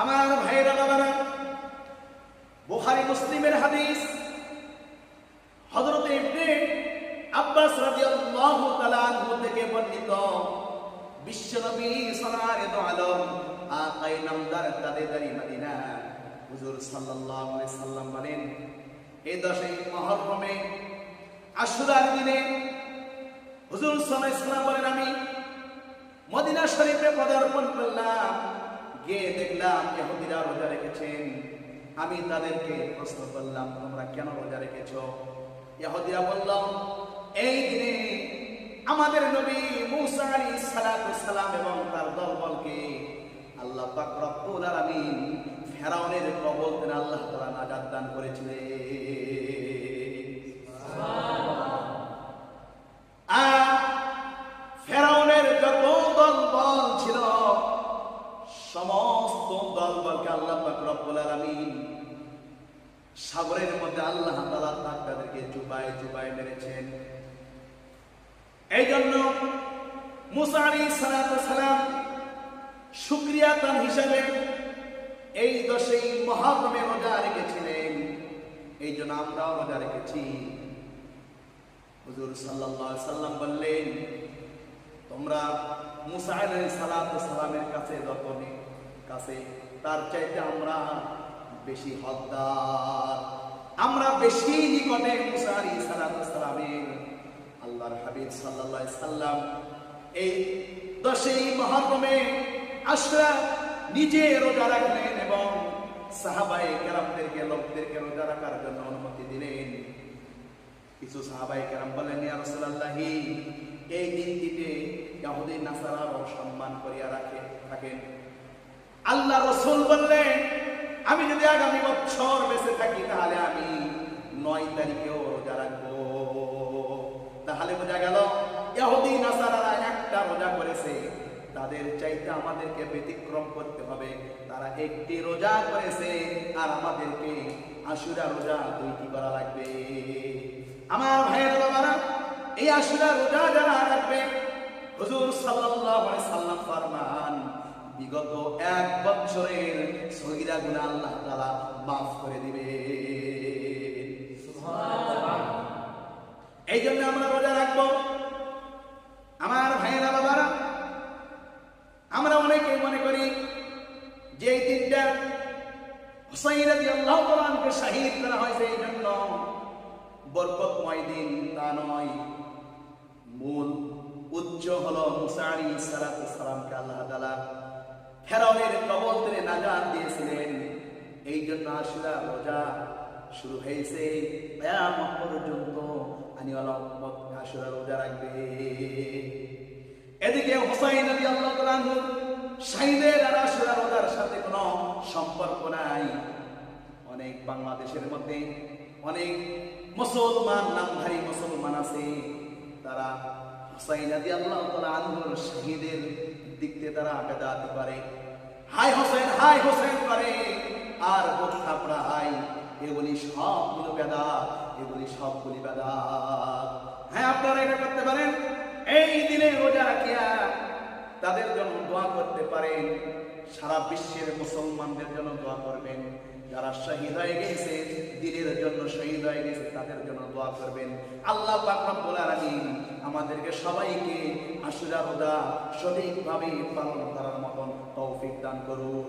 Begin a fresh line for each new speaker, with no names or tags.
আমার ভাইয়েরা, বাবারা, বুখারী, মুসলিমের হাদিস, হযরত ইবনে আব্বাস থেকে বর্ণিত বিশ্বনবী মদিনা। হুজুর সাল্লাম বলেন দশই হুজুর বলেন, আমি মদিনা শরীফে পদার্পণ করলাম। গিয়ে দেখলাম ইহুদিরা রোজা রেখেছেন। আমি তাদেরকে প্রশ্ন করলাম, তোমরা কেন রোজা রেখেছো? ইহুদিরা বলল, এই দিনে আমাদের নবী মুসা সালাতু সালাম এবং তার দলবলকে আল্লাহ পাক রব্বুল আলামিন ফেরাউনের কবল আল্লাহ তাআলা নাজাত দান করেছিলেন। সমস্ত দলবলকে আল্লাহ পাক রব্বুল সাগরের মধ্যে আল্লাহ তাআলা তাদেরকে চুবায় চুবায় মেরেছেন। এই জন্য মুসা আলাইহিস সালাম শুকরিয়া তার হিসাবে এই দশেই মহারমে রোজা রেখেছিলেন। এই জন্য আমরাও রোজা রেখেছি। হুজুর সাল্লাল্লাহু সাল্লাম বললেন, তোমরা মুসা আলাইহিস সালামের কাছে যত কাছে তার চাইতে আমরা বেশি হকদার। আমরা বেশি নিকটে মুসা আলাইহিস সালাতু সালামের আল্লাহর হাবিব সাল্লাল্লাহু সাল্লাম এই দশই মহরমে আশরা নিজে রোজা রাখলেন এবং সাহাবায়ে কেরামদেরকে, লোকদেরকে রোজা রাখার জন্য অনুমতি দিলেন। কিছু সাহাবাই কেরাম বলেন, ইয়া রাসূলুল্লাহি, এই দিনটিতে ইহুদি নাসারাও সম্মান করিয়া রাখে, থাকেন। আল্লাহ রসুল বললেন, আমি যদি আগামী বছর বেঁচে থাকি, তাহলে আমি নয় তারিখেও রোজা রাখব। তাহলে বোঝা গেল, ইহুদি, নাসারারা একটা রোজা করেছে। তাদের চাইতে আমাদেরকে ব্যতিক্রম করতে হবে। তারা একটি রোজা করেছে, আর আমাদেরকে আশুরা রোজা দুইটি করা লাগবে। আমার ভাইয়ের এই আশুরা রোজা যারা রাখবে, হুজুর সাল্লাল্লাহু আলাইহি সাল্লাম ফরমান বিগত এক বছরের সগীরা গুনাহ আল্লাহ তাআলা মাফ করে দিবে। এই জন্য আমরা রোজা রাখব। আমার ভাইয়েরা, বাবারা, আমরা অনেকে মনে করি যে এই দিনটা হুসাইন রাদিয়াল্লাহু তাআলা আনকে শহীদ করা হয়েছে এই জন্য। বরকতময় দিন তা নয়। মূল উচ্চ হল মুসা আলাইহিস সালাতু সালামকে আল্লাহ তাআলা ফেরাউনের কবল থেকে নাজাত দিয়েছিলেন। এই জন্য আশুরা রোজা শুরু হয়েছে। কিয়ামত পর্যন্ত আনিওয়ালা উম্মত আশুরা রোজা রাখবে। এদিকে হুসাইন তাআলা আনহু শাহিদের আর আশুরা রোজার সাথে কোনো সম্পর্ক নাই। অনেক বাংলাদেশের মধ্যে অনেক মুসলমান, নামধারী মুসলমান আছে। তারা হুসাইন রাদিয়াল্লাহু তাআলা আনহুর শহীদের দিক দিয়ে তারা বেদাত করে হাই হোসেন হাই হোসেন করে আর বুক হাই এগুলি সবগুলো বেদাত এগুলি সবগুলি বেদাত হ্যাঁ আপনারা এটা করতে পারেন? এই দিনে রোজা রাখিয়া তাদের জন্য দোয়া করতে পারেন। সারা বিশ্বের মুসলমানদের জন্য দোয়া করবেন। যারা শহীদ হয়ে গেছে, দিনের জন্য শহীদ হয়ে গেছে, তাদের জন্য দোয়া করবেন। আল্লাহ পাক রব্বুল আমাদেরকে সবাইকে আশুরা রোজা সঠিকভাবে পালন করার মতন তৌফিক দান করুন।